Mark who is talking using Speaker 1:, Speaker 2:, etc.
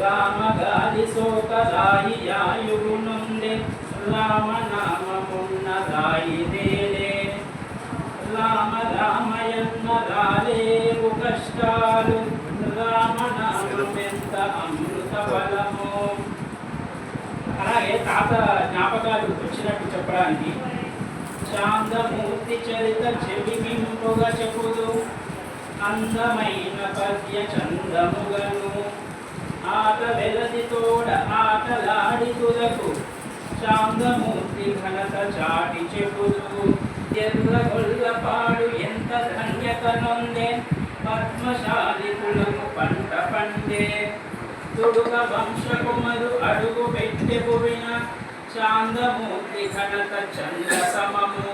Speaker 1: రామగాలి సోకరాయి యాయువు నుండి రామనామమున్న రాయి దేలే రామ రామయన్న రాలేవు కష్టాలు రామనామెంత అమృత బలము అలాగే తాత జ్ఞాపకాలు వచ్చినట్టు చెప్పడానికి. చాందమూర్తి చరిత చెవి అందమైన పద్య చందముగను ఆట వెలది తోడ ఆటలాడి తులకు శాంతమూర్తి ఘనత చాటి చెబుతూ ఎర్ర గొల్లపాడు ఎంత ధన్యత నొందే పద్మశాలికులకు పంట పండే. తుడుగ వంశకుమరు అడుగు పెట్టె పోయిన చాందమూర్తి ఘనత చంద్ర సమము